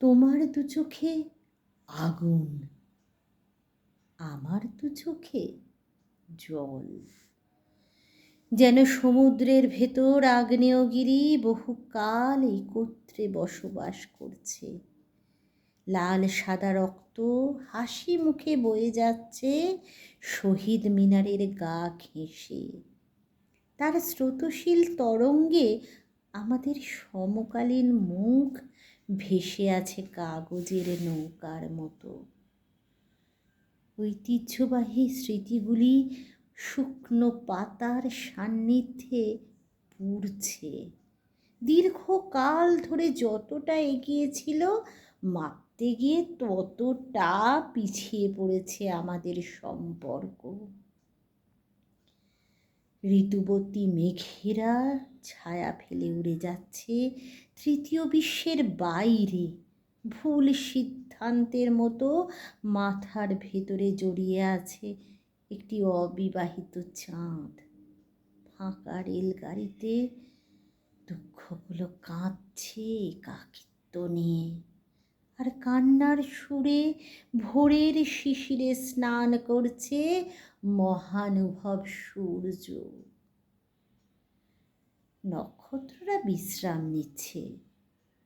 তোমার দু চোখে আগুন, আমার দু চোখে জল। যেন সমুদ্রের ভেতর আগ্নেয়গিরি বহুকাল একত্রে বসবাস করছে। লাল সাদা রক্ত হাসি মুখে বয়ে যাচ্ছে শহীদ মিনারের গা ঘেঁষে। তার স্রোতশীল তরঙ্গে আমাদের সমকালীন মুখ ভেসে আছে কাগজের নৌকার মতো। ঐতিহ্যবাহী স্মৃতিগুলি শুকনো পাতার সান্নিধ্যে পুড়ছে। দীর্ঘকাল ধরে যতটা এগিয়েছিল, মাপতে গিয়ে ততটা পিছিয়ে পড়েছে আমাদের সম্পর্ক। ঋতুবতী মেঘেরা ছায়া ফেলে উড়ে যাচ্ছে তৃতীয় বিশ্বের বাইরে। ভুল সিদ্ধান্তের মতো মাথার ভেতরে জড়িয়ে আছে একটি অবিবাহিত চাঁদ। ফাঁকা রেলগাড়িতে দুঃখগুলো কাঁদছে একাকিত্ব নিয়ে। আর কান্নার সুরে ভোরের শিশিরে স্নান করছে মহানুভব সূর্য। নক্ষত্ররা বিশ্রাম নিচ্ছে।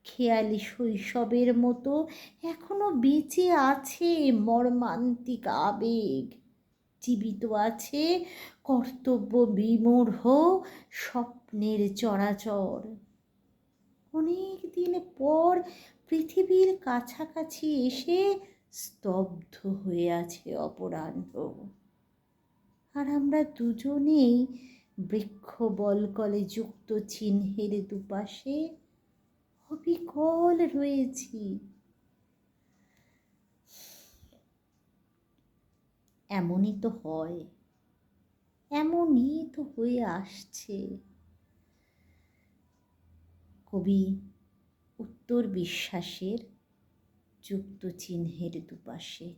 খেয়ালি শৈশবের মতো এখনও বেঁচে আছে মর্মান্তিক আবেগ। জীবিত আছে কর্তব্য বিমূঢ় স্বপ্নের চরাচর। অনেক দিন পর পৃথিবীর কাছাকাছি এসে স্তব্ধ হয়ে আছে অপরাহ্ন। আর আমরা দুজনেই বৃক্ষ বলকলে যুক্ত চিহ্নের দুপাশে অবিকল রয়েছি। এমনই তো হয়, এমনই তো হয়ে আসছে। কবি উত্তর বিশ্বাসের যুক্ত চিহ্নের দুপাশে।